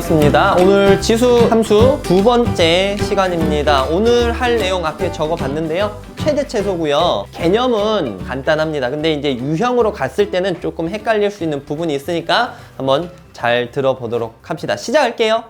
반갑습니다. 오늘 지수 함수 두 번째 시간입니다. 오늘 할 내용 앞에 적어 봤는데요. 최대 최소고요. 개념은 간단합니다. 근데 이제 유형으로 갔을 때는 조금 헷갈릴 수 있는 부분이 있으니까 한번 잘 들어보도록 합시다. 시작할게요.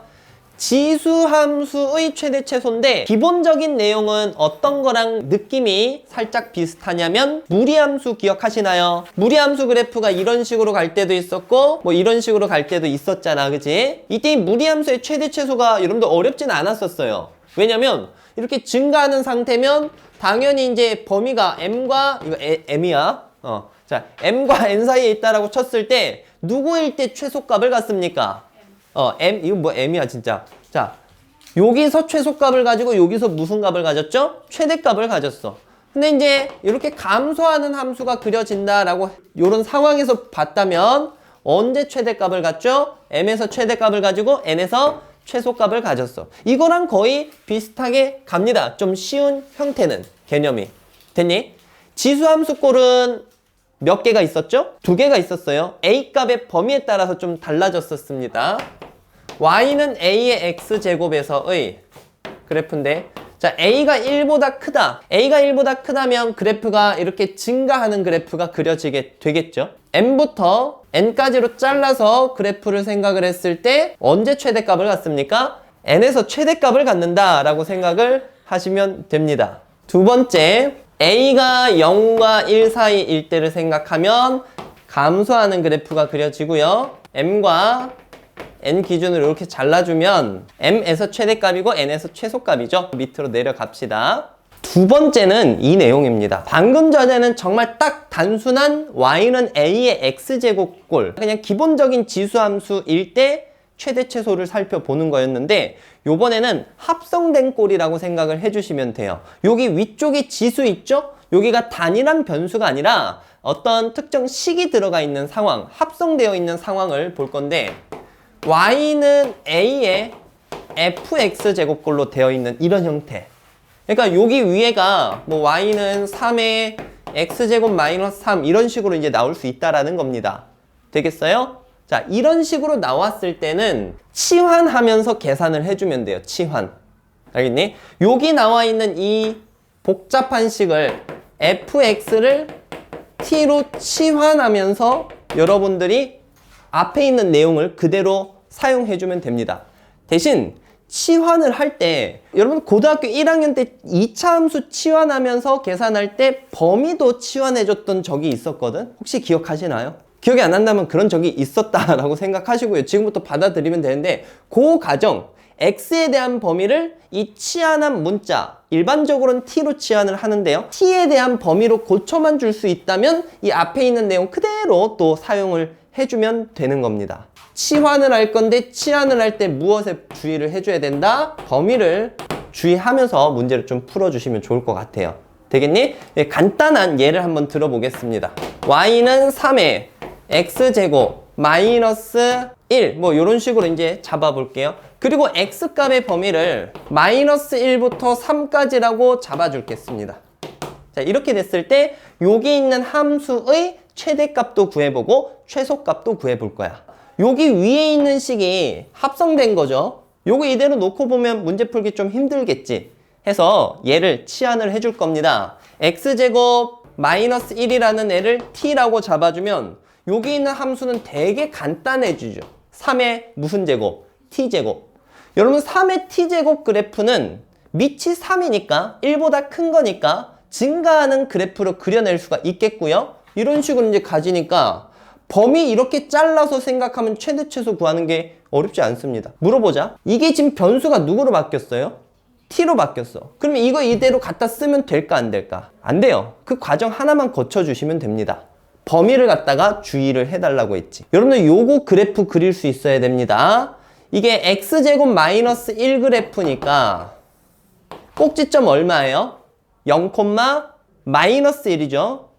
지수 함수의 최대 최소인데 기본적인 내용은 어떤 거랑 느낌이 살짝 비슷하냐면 무리함수 기억하시나요? 무리함수 그래프가 이런 식으로 갈 때도 있었고 뭐 이런 식으로 갈 때도 있었잖아 그지? 이때 이 무리함수의 최대 최소가 여러분들 어렵진 않았었어요 왜냐면 이렇게 증가하는 상태면 당연히 이제 범위가 m과 이거 에- m이야 어. 자 m과 n 사이에 있다라고 쳤을 때 누구일 때 최소값을 갖습니까? 어, m, 이거 뭐 m이야, 진짜. 자, 여기서 최소값을 가지고 여기서 무슨 값을 가졌죠? 최대값을 가졌어. 근데 이제 이렇게 감소하는 함수가 그려진다라고 이런 상황에서 봤다면 언제 최대값을 갖죠? m에서 최대값을 가지고 n에서 최소값을 가졌어. 이거랑 거의 비슷하게 갑니다. 좀 쉬운 형태는 개념이. 됐니? 지수함수 꼴은 몇 개가 있었죠? 두 개가 있었어요. A 값의 범위에 따라서 좀 달라졌었습니다. Y는 a의 x제곱에서의 그래프인데 자 a가 1보다 크다. a가 1보다 크다면 그래프가 이렇게 증가하는 그래프가 그려지게 되겠죠. m부터 n까지로 잘라서 그래프를 생각을 했을 때 언제 최대값을 갖습니까? n에서 최대값을 갖는다 라고 생각을 하시면 됩니다. 두 번째 a가 0과 1 사이일 때를 생각하면 감소하는 그래프가 그려지고요. m과 n 기준으로 이렇게 잘라주면 m에서 최대값이고 n에서 최소값이죠. 밑으로 내려갑시다. 두 번째는 이 내용입니다. 방금 전에는 정말 딱 단순한 y는 a의 x제곱꼴 그냥 기본적인 지수함수일 때 최대 최소를 살펴보는 거였는데 요번에는 합성된 꼴이라고 생각을 해주시면 돼요. 여기 위쪽에 지수 있죠? 여기가 단일한 변수가 아니라 어떤 특정 식이 들어가 있는 상황, 합성되어 있는 상황을 볼 건데 y는 a의 fx 제곱꼴로 되어 있는 이런 형태. 그러니까 여기 위에가 뭐 y는 3의 x제곱 마이너스 3 이런 식으로 이제 나올 수 있다라는 겁니다. 되겠어요? 자, 이런 식으로 나왔을 때는 치환하면서 계산을 해주면 돼요. 치환. 알겠니? 여기 나와 있는 이 복잡한 식을 fx를 t로 치환하면서 여러분들이 앞에 있는 내용을 그대로 사용해 주면 됩니다. 대신 치환을 할 때 여러분 고등학교 1학년 때 2차 함수 치환하면서 계산할 때 범위도 치환해 줬던 적이 있었거든? 혹시 기억하시나요? 기억이 안 난다면 그런 적이 있었다라고 생각하시고요. 지금부터 받아들이면 되는데 그 과정 x에 대한 범위를 이 치환한 문자 일반적으로는 t로 치환을 하는데요. t에 대한 범위로 고쳐만 줄 수 있다면 이 앞에 있는 내용 그대로 또 사용을 해주면 되는 겁니다. 치환을 할 건데 치환을 할 때 무엇에 주의를 해줘야 된다? 범위를 주의하면서 문제를 좀 풀어주시면 좋을 것 같아요. 되겠니? 예, 간단한 예를 한번 들어보겠습니다. y는 3의 x제곱 마이너스 1, 뭐 이런 식으로 이제 잡아볼게요. 그리고 x값의 범위를 마이너스 1부터 3까지라고 잡아줄겠습니다. 자, 이렇게 됐을 때 여기 있는 함수의 최대값도 구해보고 최소값도 구해볼 거야. 여기 위에 있는 식이 합성된 거죠. 요거 이대로 놓고 보면 문제 풀기 좀 힘들겠지. 해서 얘를 치환을 해줄 겁니다. x제곱 마이너스 1이라는 애를 t라고 잡아주면 여기 있는 함수는 되게 간단해지죠. 3의 무슨 제곱? t제곱. 여러분 3의 t제곱 그래프는 밑이 3이니까 1보다 큰 거니까 증가하는 그래프로 그려낼 수가 있겠고요. 이런 식으로 이제 가지니까 범위 이렇게 잘라서 생각하면 최대 최소 구하는 게 어렵지 않습니다. 물어보자. 이게 지금 변수가 누구로 바뀌었어요? t로 바뀌었어. 그러면 이거 이대로 갖다 쓰면 될까 안 될까? 안 돼요. 그 과정 하나만 거쳐주시면 됩니다. 범위를 갖다가 주의를 해달라고 했지. 여러분들 요거 그래프 그릴 수 있어야 됩니다. 이게 x제곱 마이너스 1 그래프니까 꼭지점 얼마예요? 0, 마이너스 1이죠.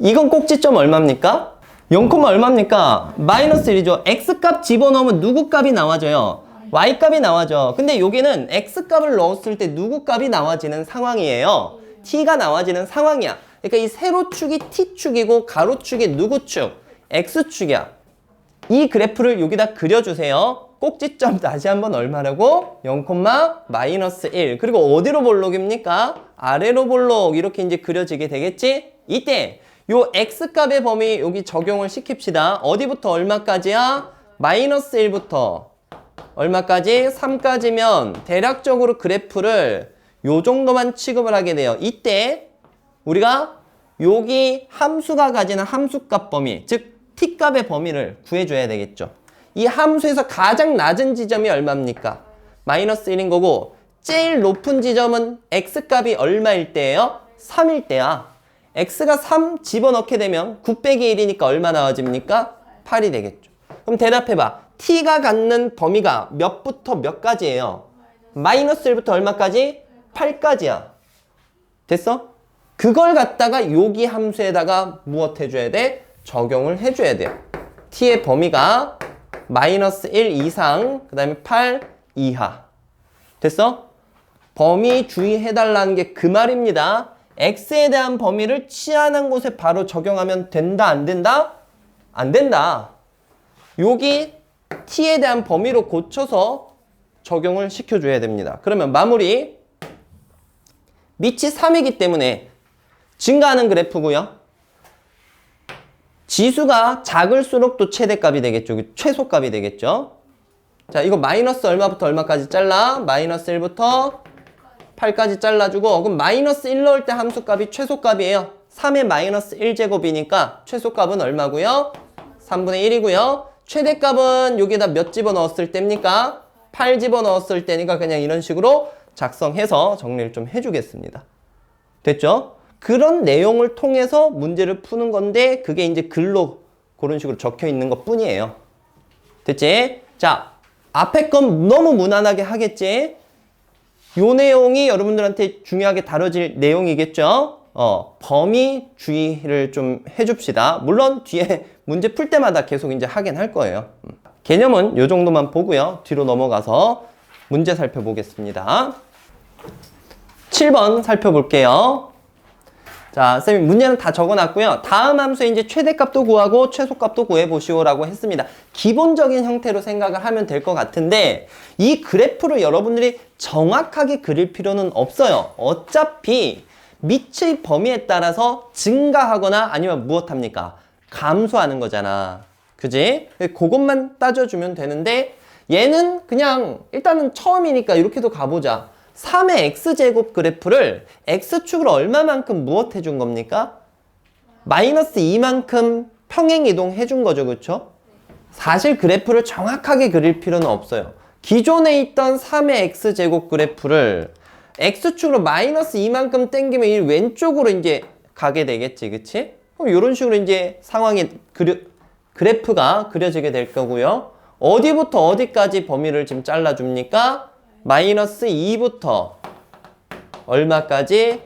이건 꼭지점 얼마입니까? 0, 얼마입니까? 마이너스 1이죠. x값 집어넣으면 누구 값이 나와져요? y값이 나와져. 근데 여기는 x값을 넣었을 때 누구 값이 나와지는 상황이에요. t가 나와지는 상황이야. 그러니까 이 세로축이 t축이고 가로축이 누구 축? x축이야. 이 그래프를 여기다 그려주세요. 꼭지점 다시 한번 얼마라고? 0, 마이너스 1. 그리고 어디로 볼록입니까? 아래로 볼록 이렇게 이제 그려지게 되겠지? 이때 요 x값의 범위 여기 적용을 시킵시다. 어디부터 얼마까지야? 마이너스 1부터 얼마까지? 3까지면 대략적으로 그래프를 요 정도만 취급을 하게 돼요. 이때 우리가 여기 함수가 가지는 함수값 범위, 즉 t값의 범위를 구해줘야 되겠죠. 이 함수에서 가장 낮은 지점이 얼마입니까? 마이너스 1인 거고 제일 높은 지점은 x값이 얼마일 때예요? 3일 때야. X가 3 집어넣게 되면 9 빼기 1이니까 얼마 나와집니까? 8이 되겠죠. 그럼 대답해봐. t가 갖는 범위가 몇부터 몇까지예요? 마이너스 1부터 얼마까지? 8까지야. 됐어? 그걸 갖다가 여기 함수에다가 무엇 해줘야 돼? 적용을 해줘야 돼요. t의 범위가 마이너스 1 이상, 그 다음에 8 이하. 됐어? 범위 주의해달라는 게 그 말입니다. X에 대한 범위를 치환한 곳에 바로 적용하면 된다, 안 된다? 안 된다. 여기 t에 대한 범위로 고쳐서 적용을 시켜줘야 됩니다. 그러면 마무리. 밑이 3이기 때문에 증가하는 그래프고요. 지수가 작을수록 또 최대값이 되겠죠. 최소값이 되겠죠. 자, 이거 마이너스 얼마부터 얼마까지 잘라? 마이너스 1부터 8까지 잘라주고 그럼 마이너스 1 넣을 때 함수값이 최소값이에요. 3의 마이너스 1제곱이니까 최소값은 얼마고요? 3분의 1이고요. 최대값은 여기다 몇 집어넣었을 때입니까? 8 집어넣었을 때니까 그냥 이런 식으로 작성해서 정리를 좀 해주겠습니다. 됐죠? 그런 내용을 통해서 문제를 푸는 건데 그게 이제 글로 그런 식으로 적혀 있는 것 뿐이에요. 됐지? 자, 앞에 건 너무 무난하게 하겠지? 요 내용이 여러분들한테 중요하게 다뤄질 내용이겠죠? 어, 범위 주의를 좀 해줍시다. 물론 뒤에 문제 풀 때마다 계속 이제 하긴 할 거예요. 음. 개념은 요 정도만 보고요. 뒤로 넘어가서 문제 살펴보겠습니다. 7번 살펴볼게요. 자, 쌤이 문제는 다 적어놨고요. 다음 함수에 이제 최대값도 구하고 최소값도 구해보시오라고 했습니다. 기본적인 형태로 생각을 하면 될 것 같은데 이 그래프를 여러분들이 정확하게 그릴 필요는 없어요. 어차피 밑의 범위에 따라서 증가하거나 아니면 무엇합니까? 감소하는 거잖아. 그지? 그것만 따져주면 되는데 얘는 그냥 일단은 처음이니까 이렇게도 가보자. 3의 x제곱 그래프를 x축으로 얼마만큼 무엇 해준 겁니까? 마이너스 2만큼 평행 이동 해 준 거죠. 그렇죠? 사실 그래프를 정확하게 그릴 필요는 없어요. 기존에 있던 3의 x제곱 그래프를 x축으로 마이너스 2만큼 땡기면 이 왼쪽으로 이제 가게 되겠지. 그치? 그럼 이런 식으로 이제 상황이 그려, 그래프가 그려지게 될 거고요. 어디부터 어디까지 범위를 지금 잘라줍니까? 마이너스 2부터 얼마까지?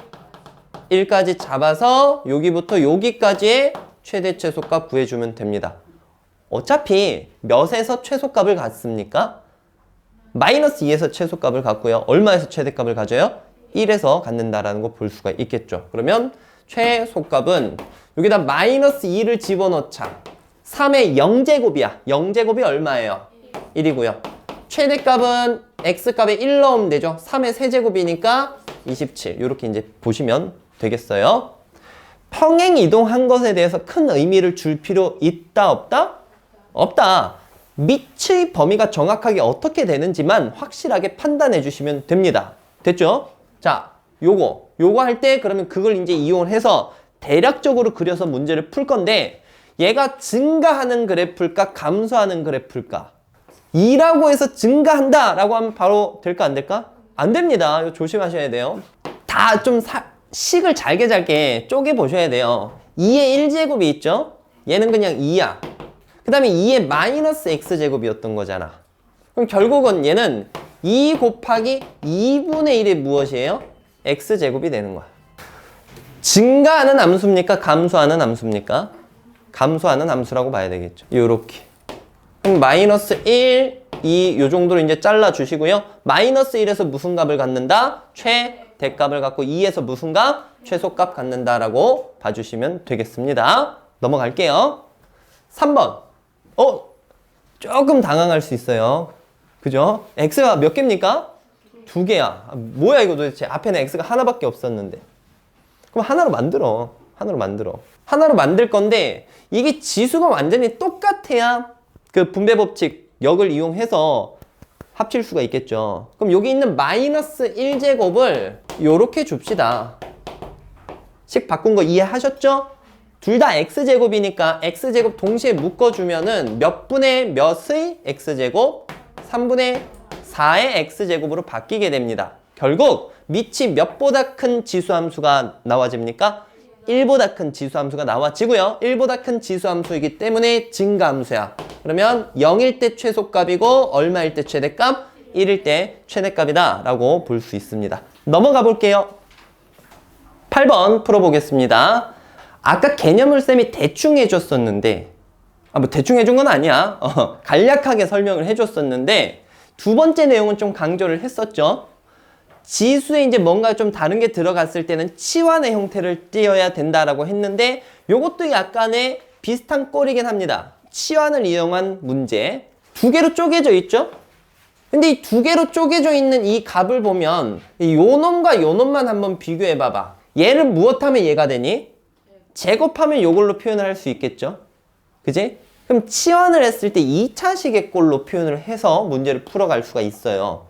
1까지 잡아서 여기부터 여기까지의 최대 최소값 구해주면 됩니다. 어차피 몇에서 최소값을 갖습니까? 마이너스 2에서 최소값을 갖고요. 얼마에서 최대값을 가져요? 1에서 갖는다라는 거 볼 수가 있겠죠. 그러면 최소값은 여기다 마이너스 2를 집어넣자. 3의 0제곱이야. 0제곱이 얼마예요? 1이고요. 최대값은 x값에 1 넣으면 되죠. 3의 세제곱이니까 27. 이렇게 이제 보시면 되겠어요. 평행 이동한 것에 대해서 큰 의미를 줄 필요 있다 없다? 없다. 밑의 범위가 정확하게 어떻게 되는지만 확실하게 판단해 주시면 됩니다. 됐죠? 자, 요거. 요거 할 때 그러면 그걸 이제 이용해서 대략적으로 그려서 문제를 풀 건데 얘가 증가하는 그래프일까 감소하는 그래프일까? 2라고 해서 증가한다 라고 하면 바로 될까 안 될까? 안 됩니다. 조심하셔야 돼요. 다 좀 식을 잘게 잘게 쪼개 보셔야 돼요. 2의 1제곱이 있죠? 얘는 그냥 2야. 그 다음에 2의 마이너스 x제곱이었던 거잖아. 그럼 결국은 얘는 2 곱하기 2분의 1이 무엇이에요? x제곱이 되는 거야. 증가하는 함수입니까? 감소하는 함수입니까? 감소하는 함수라고 봐야 되겠죠. 요렇게. 그럼 마이너스 1, 2, 요 정도로 이제 잘라 주시고요. 마이너스 1에서 무슨 값을 갖는다? 최대값을 갖고 2에서 무슨 값? 최소값 갖는다라고 봐주시면 되겠습니다. 넘어갈게요. 3번. 어? 조금 당황할 수 있어요. 그죠? x가 몇 개입니까? 두 개야. 아, 뭐야 이거 도대체? 앞에는 x가 하나밖에 없었는데. 그럼 하나로 만들어. 하나로 만들어. 하나로 만들 건데 이게 지수가 완전히 똑같아야 그 분배 법칙 역을 이용해서 합칠 수가 있겠죠. 그럼 여기 있는 마이너스 1제곱을 요렇게 줍시다. 식 바꾼 거 이해하셨죠? 둘 다 x제곱이니까 x제곱 동시에 묶어주면은 몇 분의 몇의 x제곱? 3분의 4의 x제곱으로 바뀌게 됩니다. 결국 밑이 몇보다 큰 지수함수가 나와집니까? 1보다 큰 지수함수가 나와지고요. 1보다 큰 지수함수이기 때문에 증가함수야. 그러면 0일 때 최소값이고 얼마일 때 최대값? 1일 때 최대값이다 라고 볼 수 있습니다. 넘어가 볼게요. 8번 풀어보겠습니다. 아까 개념을 쌤이 대충 해줬었는데, 아, 뭐 대충 해준 건 아니야. 어, 간략하게 설명을 해줬었는데, 두 번째 내용은 좀 강조를 했었죠. 지수에 이제 뭔가 좀 다른 게 들어갔을 때는 치환의 형태를 띄어야 된다라고 했는데, 요것도 약간의 비슷한 꼴이긴 합니다. 치환을 이용한 문제. 두 개로 쪼개져 있죠? 근데 이 두 개로 쪼개져 있는 이 값을 보면 이 요놈과 요 놈만 한번 비교해 봐봐. 얘를 무엇하면 얘가 되니? 제곱하면 요걸로 표현을 할 수 있겠죠? 그지? 그럼 치환을 했을 때 2차식의 꼴로 표현을 해서 문제를 풀어갈 수가 있어요.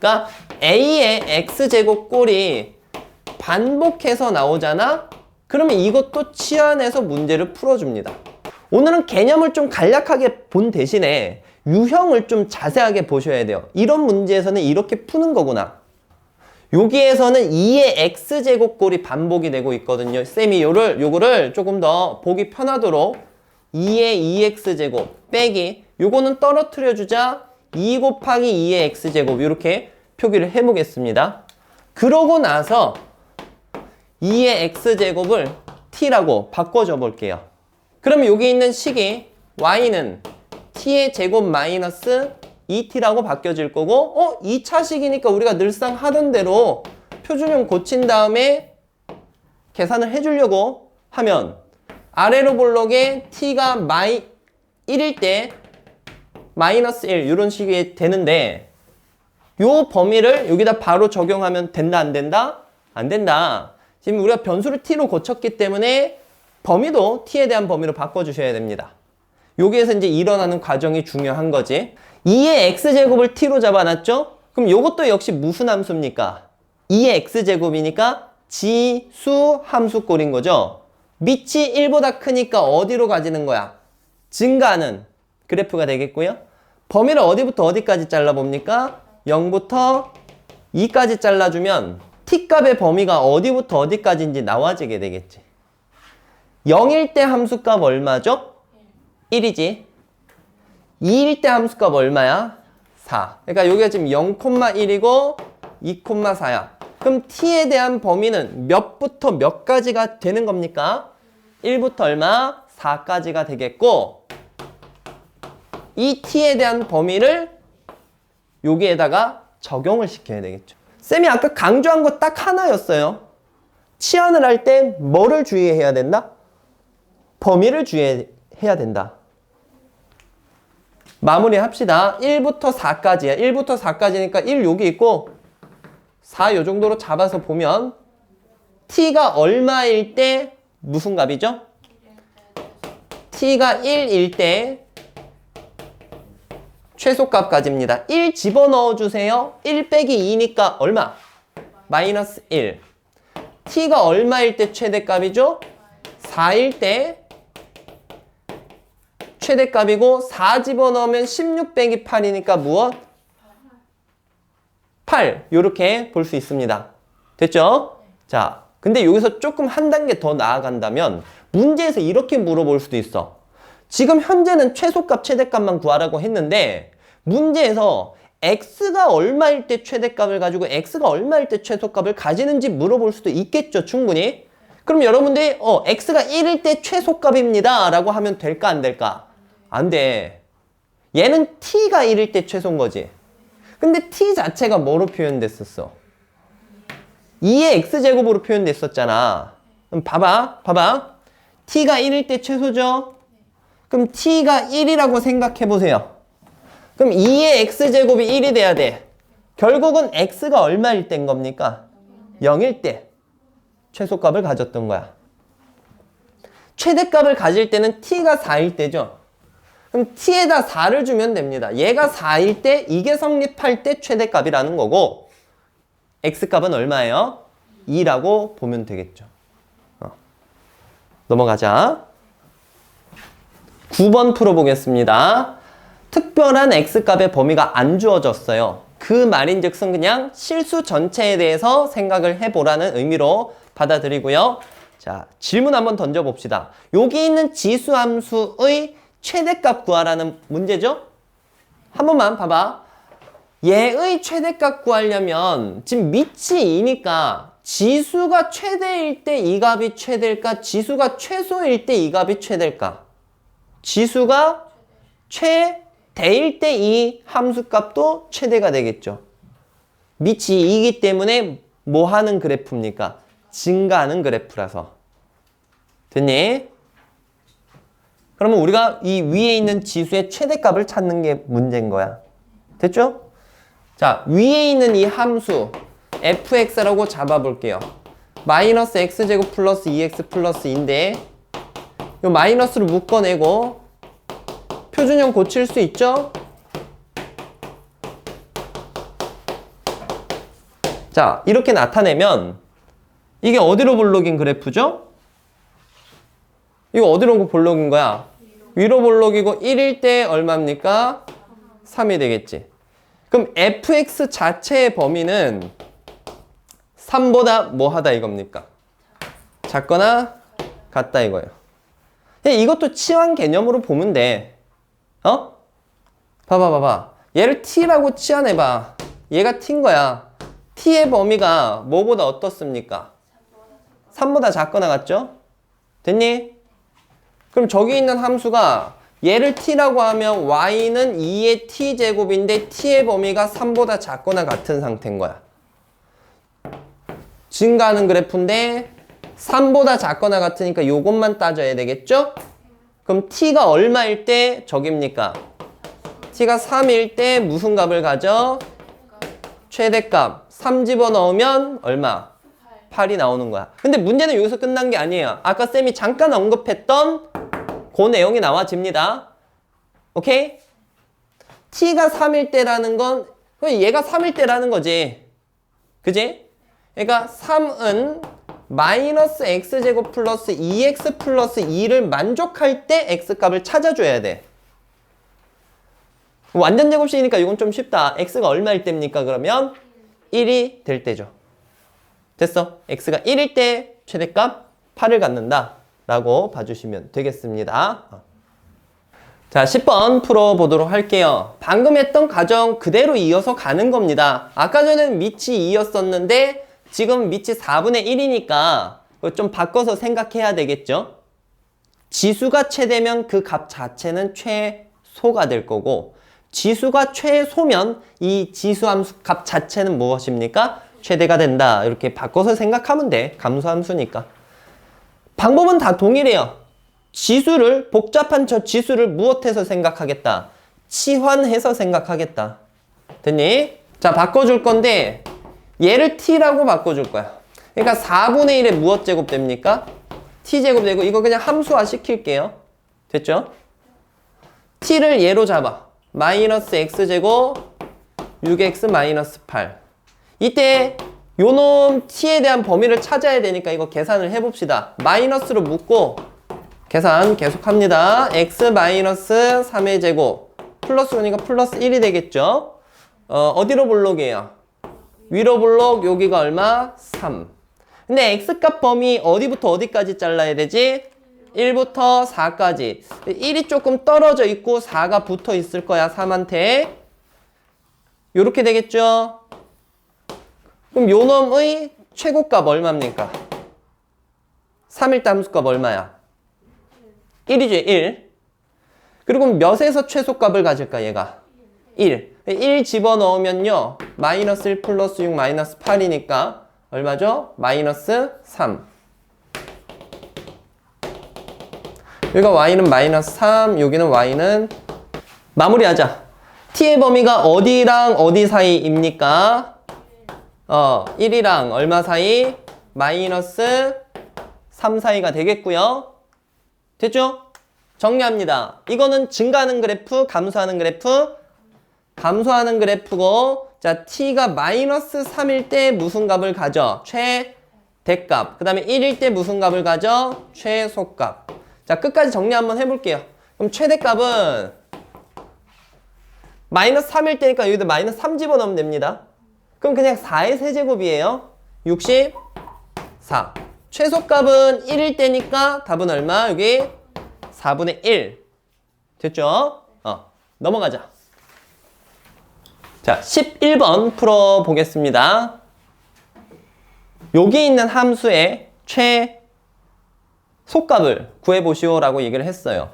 그러니까 A의 X제곱 꼴이 반복해서 나오잖아? 그러면 이것도 치환해서 문제를 풀어줍니다. 오늘은 개념을 좀 간략하게 본 대신에 유형을 좀 자세하게 보셔야 돼요. 이런 문제에서는 이렇게 푸는 거구나. 여기에서는 2의 x제곱꼴이 반복이 되고 있거든요. 쌤이 요를, 요거를 조금 더 보기 편하도록 2의 2x제곱 빼기 요거는 떨어뜨려 주자 2 곱하기 2의 x제곱 이렇게 표기를 해보겠습니다. 그러고 나서 2의 x제곱을 t라고 바꿔줘 볼게요. 그러면 여기 있는 식이 y는 t의 제곱 마이너스 2t라고 바뀌어질 거고 어? 2차식이니까 우리가 늘상 하던 대로 표준형 고친 다음에 계산을 해주려고 하면 아래로 볼록에 t가 마이 1일 때 마이너스 1 이런 식이 되는데 요 범위를 여기다 바로 적용하면 된다 안 된다? 안 된다. 지금 우리가 변수를 t로 고쳤기 때문에 범위도 t에 대한 범위로 바꿔주셔야 됩니다. 여기에서 이제 일어나는 과정이 중요한 거지. 2의 x제곱을 t로 잡아놨죠? 그럼 이것도 역시 무슨 함수입니까? 2의 x제곱이니까 지수 함수꼴인 거죠? 밑이 1보다 크니까 어디로 가지는 거야? 증가하는 그래프가 되겠고요. 범위를 어디부터 어디까지 잘라봅니까? 0부터 2까지 잘라주면 t값의 범위가 어디부터 어디까지인지 나와지게 되겠지. 0일 때 함수값 얼마죠? 1이지. 2일 때 함수값 얼마야? 4. 그러니까 여기가 지금 0,1이고 2,4야. 그럼 t에 대한 범위는 몇부터 몇 가지가 되는 겁니까? 1부터 얼마? 4까지가 되겠고 이 t에 대한 범위를 여기에다가 적용을 시켜야 되겠죠. 쌤이 아까 강조한 거 딱 하나였어요. 치환을 할 때 뭐를 주의해야 된다? 범위를 주의해야 된다. 마무리 합시다. 1부터 4까지야. 1부터 4까지니까 1 여기 있고 4 요 정도로 잡아서 보면 t가 얼마일 때 무슨 값이죠? t가 1일 때 최소값까지입니다. 1 집어넣어 주세요. 1 빼기 2니까 얼마? 마이너스 1. t가 얼마일 때 최대값이죠? 4일 때 최대값이고 4 집어넣으면 16 빼기 8이니까 무엇? 8 이렇게 볼 수 있습니다. 됐죠? 자, 근데 여기서 조금 한 단계 더 나아간다면 문제에서 이렇게 물어볼 수도 있어. 지금 현재는 최소값, 최대값만 구하라고 했는데 문제에서 x가 얼마일 때 최대값을 가지고 x가 얼마일 때 최소값을 가지는지 물어볼 수도 있겠죠, 충분히. 그럼 여러분들이 어, x가 1일 때 최소값입니다 라고 하면 될까 안 될까? 안 돼. 얘는 t가 1일 때 최소인 거지. 근데 t 자체가 뭐로 표현됐었어? 2의 x제곱으로 표현됐었잖아. 그럼 봐봐, 봐봐. t가 1일 때 최소죠? 그럼 t가 1이라고 생각해 보세요. 그럼 2의 x제곱이 1이 돼야 돼. 결국은 x가 얼마일 땐 겁니까? 0일 때 최소값을 가졌던 거야. 최대값을 가질 때는 t가 4일 때죠. 그럼 t에다 4를 주면 됩니다. 얘가 4일 때 이게 성립할 때 최대값이라는 거고 x값은 얼마예요? 2라고 보면 되겠죠. 어. 넘어가자. 9번 풀어보겠습니다. 특별한 x값의 범위가 안 주어졌어요. 그 말인즉슨 그냥 실수 전체에 대해서 생각을 해보라는 의미로 받아들이고요. 자, 질문 한번 던져봅시다. 여기 있는 지수 함수의 최대값 구하라는 문제죠? 한 번만 봐봐. 얘의 최대값 구하려면 지금 밑이 2니까 지수가 최대일 때 이 값이 최대일까? 지수가 최소일 때 이 값이 최대일까? 지수가 최대일 때 이 함수값도 최대가 되겠죠. 밑이 2이기 때문에 뭐 하는 그래프입니까? 증가하는 그래프라서. 됐니? 그러면 우리가 이 위에 있는 지수의 최대값을 찾는 게 문제인 거야. 됐죠? 자, 위에 있는 이 함수 fx라고 잡아볼게요. 마이너스 x제곱 플러스 2x 플러스 인데 이 마이너스를 묶어내고 표준형 고칠 수 있죠? 자, 이렇게 나타내면 이게 어디로 볼록인 그래프죠? 이거 어디로 볼록인 거야? 위로 볼록이고 1일 때 얼마입니까? 3이 되겠지. 그럼 fx 자체의 범위는 3보다 뭐 하다 이겁니까? 작거나 같다 이거예요. 이것도 치환 개념으로 보면 돼. 어? 봐봐 봐봐. 얘를 t라고 치환해봐. 얘가 t인 거야. t의 범위가 뭐보다 어떻습니까? 3보다 작거나 같죠? 됐니? 그럼 저기 있는 함수가 얘를 t라고 하면 y는 2의 t제곱인데 t의 범위가 3보다 작거나 같은 상태인 거야. 증가하는 그래프인데 3보다 작거나 같으니까 요것만 따져야 되겠죠? 그럼 t가 얼마일 때 저깁니까? t가 3일 때 무슨 값을 가져? 최대값 3 집어넣으면 얼마? 8이 나오는 거야. 근데 문제는 여기서 끝난 게 아니에요. 아까 쌤이 잠깐 언급했던 그 내용이 나와집니다. 오케이? t가 3일 때라는 건 얘가 3일 때라는 거지. 그지? 그러니까 3은 마이너스 x제곱 플러스 2x 플러스 2를 만족할 때 x값을 찾아줘야 돼. 완전 제곱식이니까 이건 좀 쉽다. x가 얼마일 때입니까? 그러면 1이 될 때죠. 됐어. x가 1일 때 최대값 8을 갖는다. 라고 봐주시면 되겠습니다. 자, 10번 풀어보도록 할게요. 방금 했던 가정 그대로 이어서 가는 겁니다. 아까 전에는 밑이 2였었는데 지금 밑이 4분의 1이니까 좀 바꿔서 생각해야 되겠죠? 지수가 최대면 그 값 자체는 최소가 될 거고 지수가 최소면 이 지수함수 값 자체는 무엇입니까? 최대가 된다. 이렇게 바꿔서 생각하면 돼. 감소함수니까. 방법은 다 동일해요. 지수를 복잡한 저 지수를 무엇해서 생각하겠다. 치환해서 생각하겠다. 됐니? 자 바꿔줄 건데 얘를 t라고 바꿔줄 거야. 그러니까 4분의 1에 무엇 제곱 됩니까? t제곱 되고 이거 그냥 함수화 시킬게요. 됐죠? t를 얘로 잡아. 마이너스 x제곱 6x 마이너스 8. 이때 요놈 t에 대한 범위를 찾아야 되니까 이거 계산을 해봅시다. 마이너스로 묶고 계산 계속합니다. x 마이너스 3의 제곱 플러스 오니까 플러스 1이 되겠죠? 어, 어디로 볼록이에요? 위로 볼록 여기가 얼마? 3. 근데 x값 범위 어디부터 어디까지 잘라야 되지? 1부터 4까지 1이 조금 떨어져 있고 4가 붙어 있을 거야 3한테 요렇게 되겠죠? 그럼 요 놈의 최고값 얼마입니까? 3일 함수값 얼마야? 1이죠 1 그리고 몇에서 최소값을 가질까 얘가? 1 1 집어넣으면요 마이너스 1 플러스 6 마이너스 8이니까 얼마죠? 마이너스 3 여기가 y는 마이너스 3 여기는 y는 마무리하자 t의 범위가 어디랑 어디 사이입니까? 어, 1이랑 얼마 사이? 마이너스 3 사이가 되겠고요. 됐죠? 정리합니다. 이거는 증가하는 그래프, 감소하는 그래프, 감소하는 그래프고 자 t가 마이너스 3일 때 무슨 값을 가져? 최대값. 그 다음에 1일 때 무슨 값을 가져? 최소값. 자 끝까지 정리 한번 해볼게요. 그럼 최대값은 마이너스 3일 때니까 여기다 마이너스 3 집어넣으면 됩니다. 그럼 그냥 4의 세제곱이에요. 64. 최소값은 1일 때니까 답은 얼마? 여기 4분의 1. 됐죠? 어, 넘어가자. 자, 11번 풀어보겠습니다. 여기 있는 함수의 최소값을 구해보시오라고 얘기를 했어요.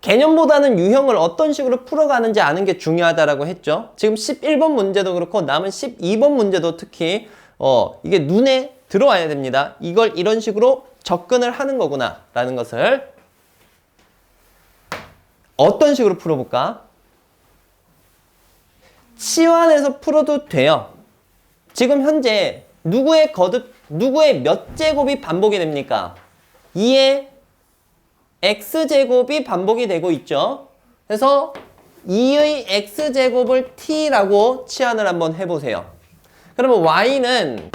개념보다는 유형을 어떤 식으로 풀어가는지 아는 게 중요하다라고 했죠. 지금 11번 문제도 그렇고 남은 12번 문제도 특히 어, 이게 눈에 들어와야 됩니다. 이걸 이런 식으로 접근을 하는 거구나 라는 것을 어떤 식으로 풀어볼까? 치환해서 풀어도 돼요. 지금 현재 누구의 거듭, 누구의 몇 제곱이 반복이 됩니까? 2의 x제곱이 반복이 되고 있죠. 그래서 2의 x제곱을 t라고 치환을 한번 해보세요. 그러면 y는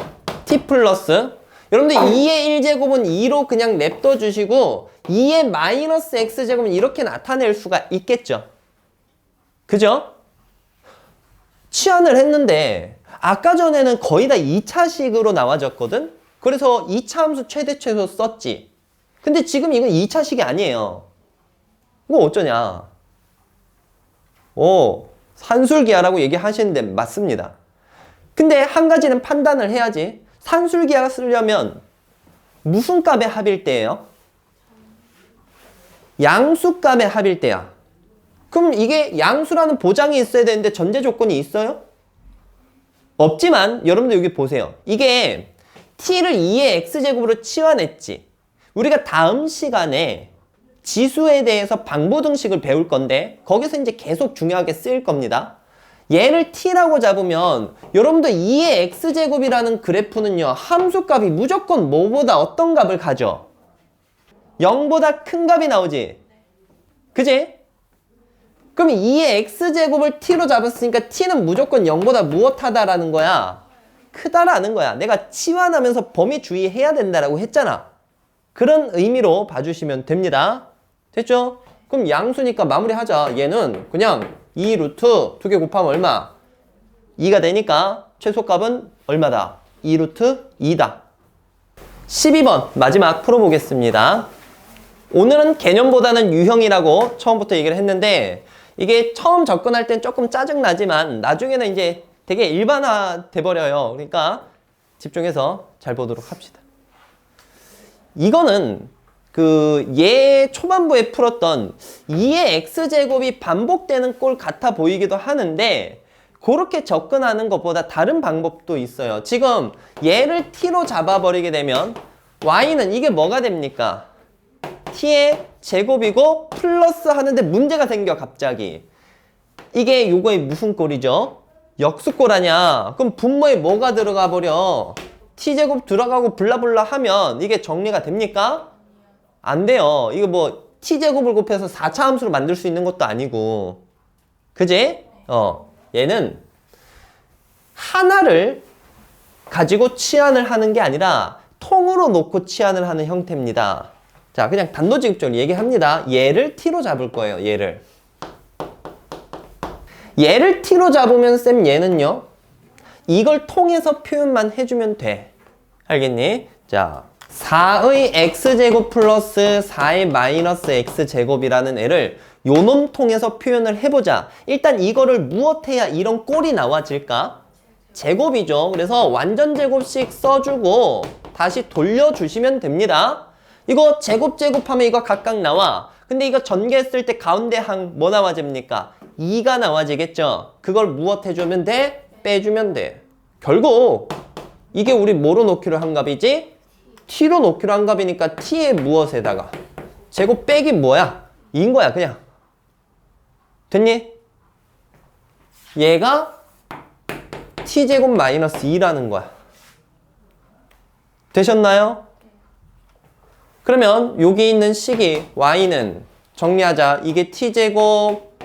t 플러스 여러분들 2의 1제곱은 2로 그냥 냅둬 주시고 2의 마이너스 x제곱은 이렇게 나타낼 수가 있겠죠. 그죠? 치환을 했는데 아까 전에는 거의 다 2차식으로 나와졌거든? 그래서 2차 함수 최대 최소 썼지. 근데 지금 이건 2차식이 아니에요. 이거 어쩌냐? 오, 산술기하라고 얘기하시는데 맞습니다. 근데 한 가지는 판단을 해야지. 산술기하 쓰려면 무슨 값의 합일 때예요? 양수 값의 합일 때야. 그럼 이게 양수라는 보장이 있어야 되는데 전제 조건이 있어요? 없지만 여러분들 여기 보세요. 이게 t를 2의 x제곱으로 치환했지. 우리가 다음 시간에 지수에 대해서 방보등식을 배울 건데 거기서 이제 계속 중요하게 쓰일 겁니다. 얘를 t라고 잡으면 여러분들 2의 x제곱이라는 그래프는요. 함수값이 무조건 뭐보다 어떤 값을 가져? 0보다 큰 값이 나오지. 그지? 그럼 2의 x제곱을 t로 잡았으니까 t는 무조건 0보다 무엇하다라는 거야? 크다라는 거야. 내가 치환하면서 범위 주의해야 된다라고 했잖아. 그런 의미로 봐주시면 됩니다. 됐죠? 그럼 양수니까 마무리하자. 얘는 그냥 2 루트 2개 곱하면 얼마? 2가 되니까 최소값은 얼마다? 2 루트 2다. 12번 마지막 풀어보겠습니다. 오늘은 개념보다는 유형이라고 처음부터 얘기를 했는데 이게 처음 접근할 땐 조금 짜증나지만 나중에는 이제 되게 일반화 돼버려요. 그러니까 집중해서 잘 보도록 합시다. 이거는 그 예 초반부에 풀었던 2의 x제곱이 반복되는 꼴 같아 보이기도 하는데 그렇게 접근하는 것보다 다른 방법도 있어요. 지금 얘를 t로 잡아버리게 되면 y는 이게 뭐가 됩니까? T의 제곱이고 플러스 하는데 문제가 생겨 갑자기 이게 요거의 무슨 꼴이죠? 역수꼴 아냐 그럼 분모에 뭐가 들어가 버려 t제곱 들어가고 블라블라 하면 이게 정리가 됩니까? 안 돼요 이거 뭐 t제곱을 곱해서 4차 함수로 만들 수 있는 것도 아니고 그지? 어 얘는 하나를 가지고 치환을 하는 게 아니라 통으로 놓고 치환을 하는 형태입니다 자, 그냥 단도직입적으로 얘기합니다. 얘를 t로 잡을 거예요, 얘를. 얘를 t로 잡으면 쌤 얘는요. 이걸 통해서 표현만 해주면 돼. 알겠니? 자, 4의 x제곱 플러스 4의 마이너스 x제곱이라는 애를 요놈 통해서 표현을 해보자. 일단 이거를 무엇해야 이런 꼴이 나와질까? 제곱이죠. 그래서 완전 제곱씩 써주고 다시 돌려주시면 됩니다. 이거 제곱 제곱하면 이거 각각 나와. 근데 이거 전개했을 때 가운데 항 뭐 나와집니까? 2가 나와지겠죠? 그걸 무엇 해주면 돼? 빼주면 돼. 결국 이게 우리 뭐로 놓기로 한 값이지? t로 놓기로 한 값이니까 t의 무엇에다가 제곱 빼기 뭐야? 2인 거야 그냥. 됐니? 얘가 t제곱 마이너스 2라는 거야. 되셨나요? 그러면 여기 있는 식이 y는 정리하자. 이게 t제곱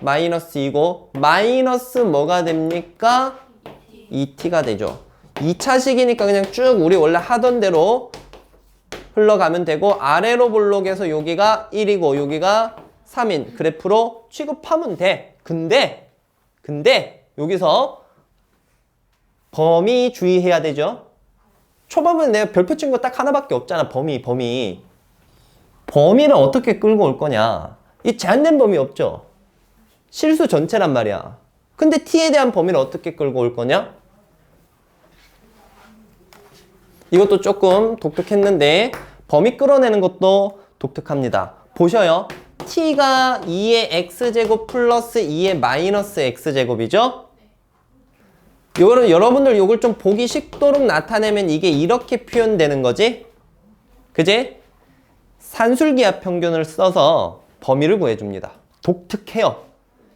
마이너스 2고 마이너스 뭐가 됩니까? 2t가 되죠. 2차 식이니까 그냥 쭉 우리 원래 하던 대로 흘러가면 되고 아래로 볼록에서 여기가 1이고 여기가 3인 그래프로 취급하면 돼. 근데 근데 여기서 범위 주의해야 되죠. 초반에 내가 별표 친거딱 하나밖에 없잖아. 범위 범위. 범위를 어떻게 끌고 올 거냐? 이 제한된 범위 없죠. 실수 전체란 말이야. 근데 t에 대한 범위를 어떻게 끌고 올 거냐? 이것도 조금 독특했는데 범위 끌어내는 것도 독특합니다. 보셔요. t가 2의 x제곱 플러스 2의 마이너스 x제곱이죠? 요거는 여러분들 요걸 좀 보기 쉽도록 나타내면 이게 이렇게 표현되는 거지? 그지? 산술기압 평균을 써서 범위를 구해줍니다. 독특해요.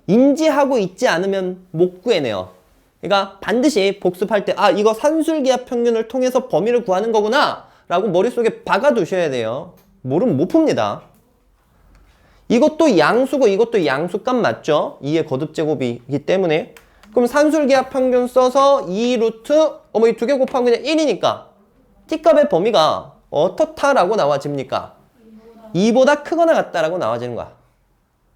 인지하고 있지 않으면 못 구해내요. 그러니까 반드시 복습할 때, 아, 이거 산술기압 평균을 통해서 범위를 구하는 거구나! 라고 머릿속에 박아두셔야 돼요. 모르면 못 풉니다. 이것도 양수고 이것도 양수값 맞죠? 2의 거듭제곱이기 때문에. 그럼 산술기압 평균 써서 2 루트, 어머, 이 두 개 곱하면 그냥 1이니까. t값의 범위가 어떻다라고 나와집니까? 2보다 크거나 같다라고 나와지는 거야.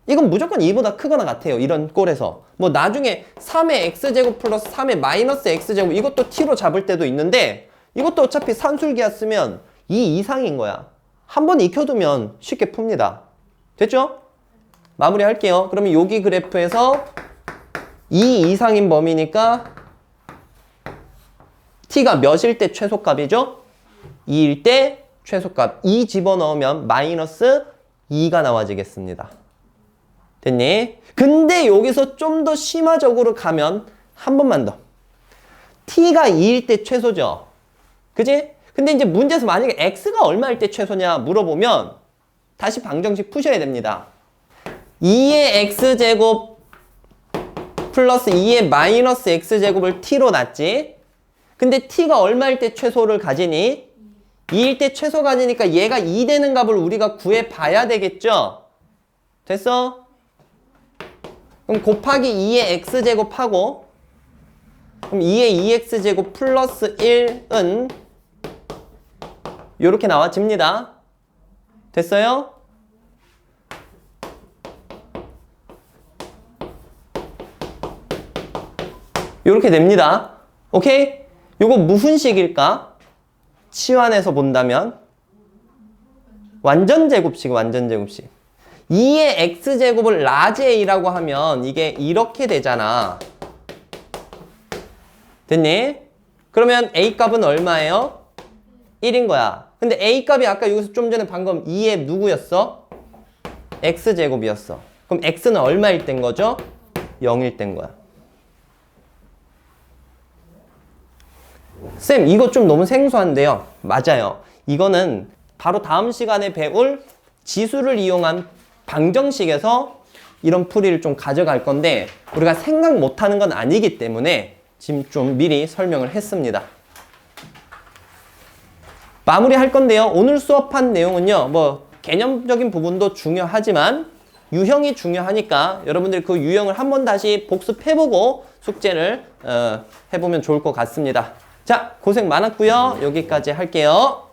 이건 무조건 2보다 크거나 같아요. 이런 꼴에서. 뭐 나중에 3의 x제곱 플러스 3의 마이너스 x제곱 이것도 t로 잡을 때도 있는데 이것도 어차피 산술기하 쓰면 2 이상인 거야. 한 번 익혀두면 쉽게 풉니다. 됐죠? 마무리 할게요. 그러면 여기 그래프에서 2 이상인 범위니까 t가 몇일 때 최소값이죠? 2일 때 최소값 2 집어넣으면 마이너스 2가 나와지겠습니다. 됐니? 근데 여기서 좀 더 심화적으로 가면 한 번만 더. t가 2일 때 최소죠. 그지? 근데 이제 문제에서 만약에 x가 얼마일 때 최소냐 물어보면 다시 방정식 푸셔야 됩니다. 2의 x제곱 플러스 2의 마이너스 x제곱을 t로 놨지. 근데 t가 얼마일 때 최소를 가지니? 2일 때 최소 가지니까 얘가 2 되는 값을 우리가 구해 봐야 되겠죠? 됐어? 그럼 곱하기 2의 x제곱하고 그럼 2의 2x제곱 플러스 1은 이렇게 나와집니다. 됐어요? 이렇게 됩니다. 오케이? 요거 무슨 식일까? 치환해서 본다면 완전 제곱식, 완전 제곱식. 2의 x제곱을 라지 a라고 하면 이게 이렇게 되잖아. 됐니? 그러면 a 값은 얼마예요? 1인 거야. 근데 a 값이 아까 여기서 좀 전에 방금 2의 누구였어? x제곱이었어. 그럼 x는 얼마일 땐 거죠? 0일 땐 거야. 쌤, 이거 좀 너무 생소한데요. 맞아요. 이거는 바로 다음 시간에 배울 지수를 이용한 방정식에서 이런 풀이를 좀 가져갈 건데 우리가 생각 못하는 건 아니기 때문에 지금 좀 미리 설명을 했습니다. 마무리 할 건데요. 오늘 수업한 내용은요. 뭐 개념적인 부분도 중요하지만 유형이 중요하니까 여러분들이 그 유형을 한번 다시 복습해보고 숙제를 어, 해보면 좋을 것 같습니다. 자, 고생 많았고요. 여기까지 할게요.